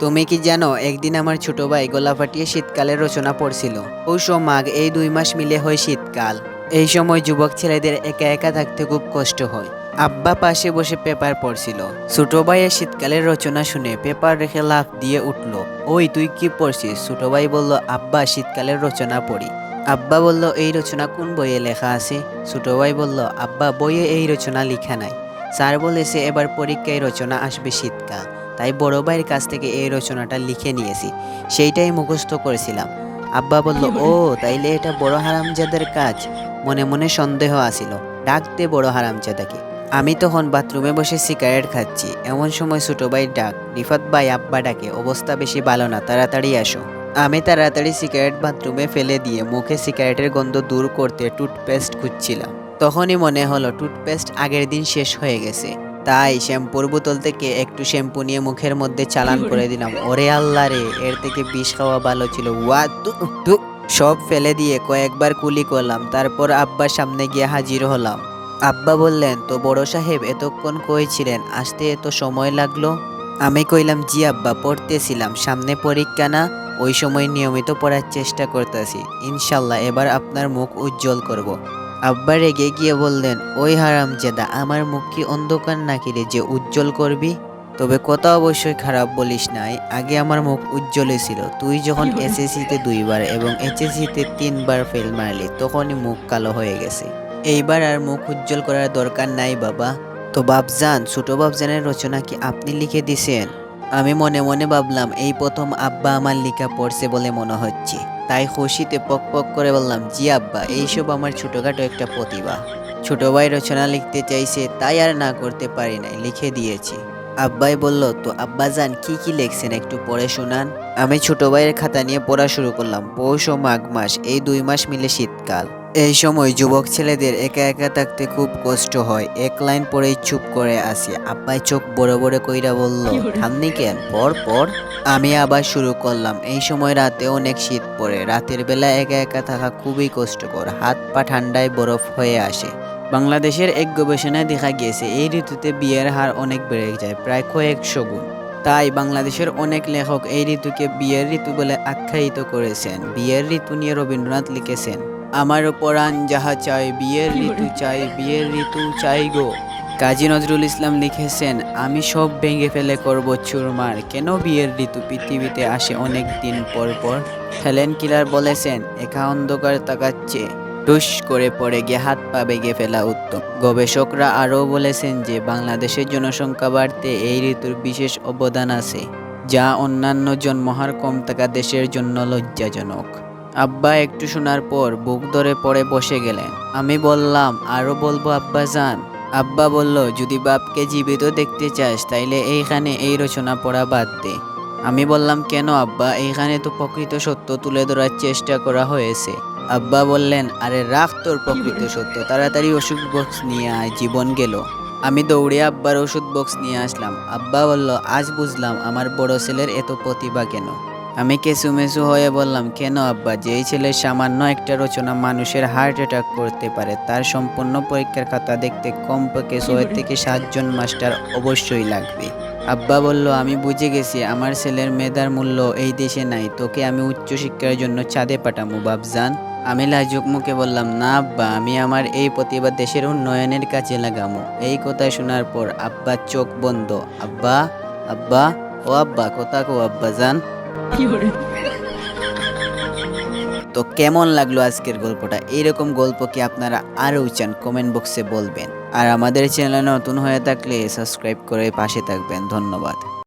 তুমি কি জানো, একদিন আমার ছোট ভাই গলা ফাটিয়ে শীতকালের রচনা পড়ছিল। পৌষ মাঘ এই দুই মাস মিলে হয় শীতকাল। এই সময় যুবক ছেলেদের একা একা থাকতে খুব কষ্ট হয়। আব্বা পাশে বসে পেপার পড়ছিল। ছোট ভাইয়ের শীতকালের রচনা শুনে পেপার রেখে লাফ দিয়ে উঠল। ওই, তুই কি পড়ছিস? ছোট ভাই বলল, আব্বা, শীতকালের রচনা পড়ি। আব্বা বলল, এই রচনা কোন বইয়ে লেখা আছে? ছোট ভাই বলল, আব্বা, বইয়ে এই রচনা লেখা নাই। স্যার বলেছে এবার পরীক্ষায় রচনা আসবে শীতকাল। তাই বড় ভাইয়ের কাছ থেকে এই রচনাটা লিখে নিয়েছি। সেইটাই মুখস্থ করেছিলাম। আব্বা বলল ও তাইলে এটা বড় হারামজাদের কাজ। মনে মনে সন্দেহ আসিল ডাকতে বড় হারামজাদাকে। আমি তখন বাথরুমে বসে সিগারেট খাচ্ছি। এমন সময় ছোট ভাই ডাক রিফাত ভাই আব্বা ডাকে। অবস্থা বেশি ভালো না তাড়াতাড়ি আসো। আমি তাড়াতাড়ি সিগারেট বাথরুমে ফেলে দিয়ে মুখে সিগারেটের গন্ধ দূর করতে টুথপেস্ট খুঁজছিলাম। তখনই মনে হলো টুথপেস্ট আগের দিন শেষ হয়ে গেছে। তাই শ্যাম্পুর বোতল থেকে একটু শ্যাম্পু নিয়ে মুখের মধ্যে চালান করে দিলাম। ওরে আল্লাহ রে, এর থেকে বিষ খাওয়া ভালো ছিল। ওয়া সব ফেলে দিয়ে কয়েকবার কুলি করলাম। তারপর আব্বার সামনে গিয়ে হাজির হলাম। আব্বা বললেন, তো বড় সাহেব, এতক্ষণ কইছিলেন আসতে এত সময় লাগল? আমি কইলাম, জি আব্বা, পড়তেছিলাম। সামনে পরীক্ষা না, ওই সময় নিয়মিত পড়ার চেষ্টা করতেছি। ইনশাল্লাহ, এবার আপনার মুখ উজ্জ্বল করব। আব্বা রেগে গিয়ে বললেন ওই হারাম জেদা আমার মুখ কি অন্ধকার নাকি রে যে উজ্জ্বল করবি? তবে কথা অবশ্যই খারাপ বলিস নাই আগে আমার মুখ উজ্জ্বলে ছিল। তুই যখন এসএসসিতে দুইবার এবং এইচএসসিতে তিনবার ফেল মারলি তখনই মুখ কালো হয়ে গেছে। এইবার আর মুখ উজ্জ্বল করার দরকার নাই বাবা। তো বাবজান ছোট বাবজানের রচনা কি আপনি লিখে দিছেন? আমি মনে মনে ভাবলাম এই প্রথম আব্বা আমার লেখা পড়ছে বলে মনে হচ্ছে। তাই খুশিতে পক পক করে বললাম, জি আব্বা, এইসব আমার ছোটোখাটো একটা প্রতিভা। ছোট ভাই রচনা লিখতে চাইছে, তাই আর না করতে পারি নাই, লিখে দিয়েছি। আব্বাই বলল, তো আব্বা যান কি কি লিখছেন একটু পড়ে শোনান। আমি ছোট ভাইয়ের খাতা নিয়ে পড়া শুরু করলাম, পৌষ ও মাঘ মাস, এই দুই মাস মিলে শীতকাল। এই সময় যুবক ছেলেদের একা একা থাকতে খুব কষ্ট হয়। এক লাইন পরেই চুপ করে আসি আব্বাই চোখ বড় বড় কইরা বলল থামনি কেন? পর পর। আমি আবার শুরু করলাম। এই সময় রাতে অনেক শীত পড়ে। রাতের বেলা একা একা থাকা খুবই কষ্টকর। হাত পা ঠান্ডায় বরফ হয়ে আসে। বাংলাদেশের এক গবেষণায় দেখা গিয়েছে এই ঋতুতে বিয়ের হার অনেক বেড়ে যায় প্রায় কয়েকশো গুণ। তাই বাংলাদেশের অনেক লেখক এই ঋতুকে বিয়ের ঋতু বলে আখ্যায়িত করেছেন। বিয়ের ঋতু নিয়ে রবীন্দ্রনাথ লিখেছেন আমার পরাণ যাহা চাই, বিয়ের ঋতু চাই, বিয়ের ঋতু চাই গো। কাজী নজরুল ইসলাম লিখেছেন, আমি সব ভেঙে ফেলে করব চুরমার। কেন বিয়ের ঋতু পৃথিবীতে আসে অনেক দিন পর পর? হেলেন কিলার বলেছেন, একা অন্ধকার তাকাচ্ছে টুস করে পড়ে গিয়ে হাত পা বেগে ফেলা উত্তম। গবেষকরা আরও বলেছেন যে, বাংলাদেশের জনসংখ্যা বাড়তে এই ঋতুর বিশেষ অবদান আছে, যা অন্যান্য জন্মহার কম থাকা দেশের জন্য লজ্জাজনক। আব্বা একটু শোনার পর বুক ধরে পড়ে বসে গেলেন। আমি বললাম আরও বলব, আব্বা যান আব্বা বলল, যদি বাপকে জীবিত দেখতে চাস, তাইলে এইখানে এই রচনা পড়া বাদ দে। আমি বললাম, কেন আব্বা? এইখানে তো প্রকৃত সত্য তুলে ধরার চেষ্টা করা হয়েছে। আব্বা বললেন, আরে রাখ তোর প্রকৃত সত্য, তাড়াতাড়ি ওষুধ বক্স নিয়ে আয়, জীবন গেল। আমি দৌড়ে আব্বার ওষুধ বক্স নিয়ে আসলাম। আব্বা বলল, আজ বুঝলাম, আমার বড় ছেলের এত প্রতিভা কেন? আমি কেসুমেসু হয়ে বললাম কেন আব্বা? যেই ছেলের সামান্য একটা রচনা মানুষের হার্ট অ্যাটাক করতে পারে তার সম্পূর্ণ পরীক্ষার খাতা দেখতে কমপক্ষে ছয় থেকে সাতজন মাস্টার অবশ্যই লাগবে। আব্বা বলল আমি বুঝে গেছি আমার ছেলের মেধার মূল্য এই দেশে নাই তোকে আমি উচ্চশিক্ষার জন্য চাঁদে পাঠামু বাবজান আমি লাজুক মুখে বললাম না আব্বা আমি আমার এই প্রতিভা দেশের উন্নয়নের কাজে লাগামু। এই কথা শোনার পর আব্বা চোখ বন্ধ। আব্বা আব্বা ও আব্বা কথা কো আব্বা জান তো কেমন লাগল আজকের গল্পটা? এরকম গল্প কি আপনারা আরও চান? কমেন্ট বক্সে বলবেন। আর আমাদের চ্যানেলে নতুন হয়ে থাকলে সাবস্ক্রাইব করে পাশে থাকবেন। ধন্যবাদ।